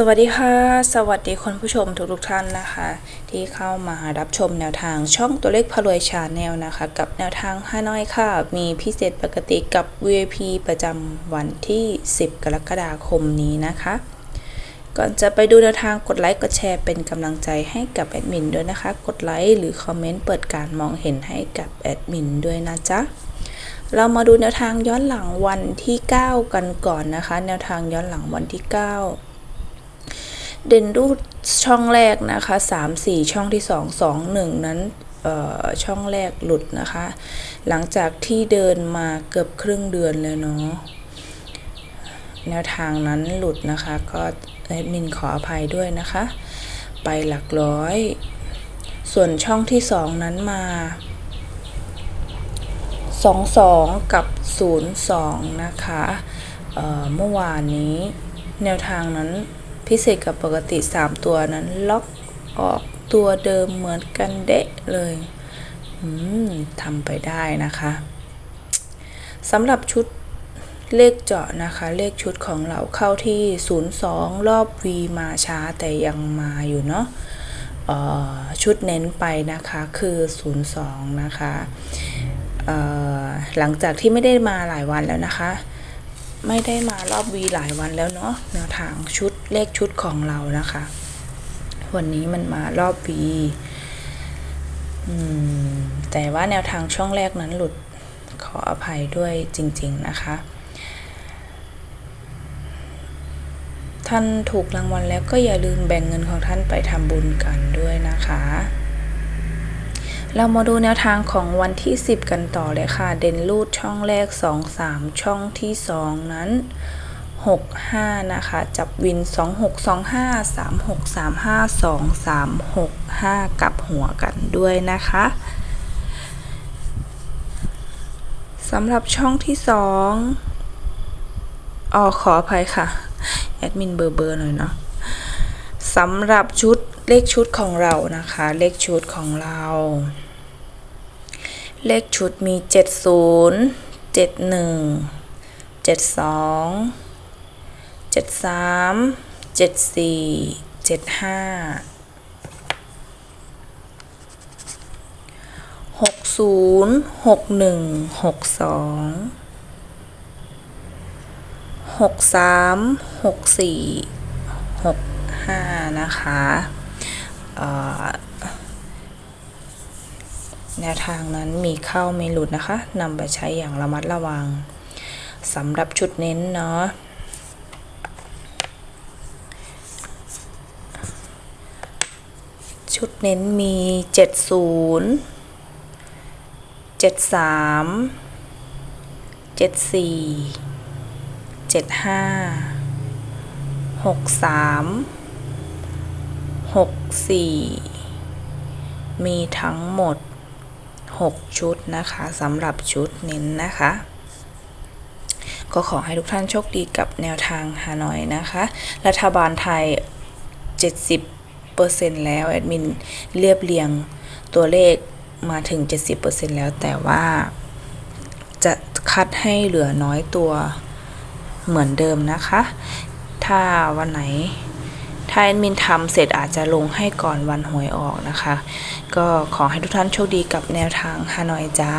สวัสดีค่ะ สวัสดีคุณผู้ชมทุกๆท่านนะคะ ที่เข้ามารับชมแนวทางช่องตัวเลขพารวยชาแนลนะคะ กับแนวทางฮานอยค่ะ มีพิเศษปกติกับ VIP ประจำวันที่ 10 กรกฎาคมนี้นะคะ ก่อนจะไปดูแนวทางกดไลค์กดแชร์เป็นกำลังใจให้กับแอดมินด้วยนะคะ กดไลค์หรือคอมเมนต์เปิดการมองเห็นให้กับแอดมินด้วยนะจ๊ะเรามาดูแนวทางย้อนหลังวันที่ 9 กันก่อนนะคะ แนวทางย้อนหลังวันที่ 9 เด่นรูดช่องแรกนะคะ 3 4 ช่องที่ 2 2 1 นั้นช่องแรกหลุดนะคะ หลังจากที่เดินมาเกือบครึ่งเดือนเลยเนาะแนวทางนั้นหลุดนะคะ ก็แอดมินขออภัยด้วยนะคะ ไปหลักร้อย ส่วนช่องที่ 2 นั้นมา 22 กับ 02 นะคะเเมื่อวานนี้แนวทางนั้น พิเศษกับปกติ 3 ตัวนั้น ล็อกออกตัวเดิมเหมือนกันเดะเลยทำไปได้นะคะสำหรับชุดเลขเจาะนะคะ เลขชุดของเราเข้าที่ 02 รอบ V มาช้าแต่ยังมาอยู่เนาะชุดเน้นไปนะคะคือ 02 นะคะหลังจากที่ไม่ได้มาหลายวันแล้วนะคะ ไม่ได้มารอบวีหลายวันแล้วเนาะแนวทางชุดเลขชุดของเรานะคะ วันนี้มันมารอบวีแต่ว่าแนวทางช่องแรกนั้นหลุดขออภัยด้วยจริง ๆนะคะ ท่านถูกรางวัลแล้วก็อย่าลืมแบ่งเงินของท่านไปทำบุญกันด้วยนะคะ เรามาดูแนวทางของวันที่ 10 กันต่อเลยค่ะ เด่นรูดช่องแรก 2 3 ช่องที่ 2 นั้น 6 5 นะคะ จับวิน 2 6 2 5 3 6 3 5 2 3 6 5 กับหัวกันด้วยนะคะสำหรับช่องที่ 2อ๋อขออภัยค่ะ แอดมินเบอร์เบอร์หน่อยเนาะสำหรับชุดเลขชุดของเรานะคะ เลขชุดของเรา เลขชุดมี 70 71 72 73 74 75 60 61 62 63 64 65 นะคะ แนวทางนั้นมีเข้าไม่หลุดนะคะนำไปใช้อย่างระมัดระวังสำหรับชุดเน้นเนาะชุดเน้นมี 70 73 74 75 63 64 มีทั้งหมด 6 ชุดนะคะสำหรับชุดเน้นนะคะ ก็ขอให้ทุกท่านโชคดีกับแนวทางฮานอยนะคะ รัฐบาลไทย 70%แล้ว แอดมินเรียบเรียงตัวเลขมาถึง 70%แล้วแต่ว่าจะคัดให้เหลือน้อยตัวเหมือนเดิมนะคะ ถ้าวันไหน ถ้าแอดมินทำเสร็จอาจจะลงให้ก่อนวันหวยออกนะคะ ก็ขอให้ทุกท่านโชคดีกับแนวทางฮานอยจ้า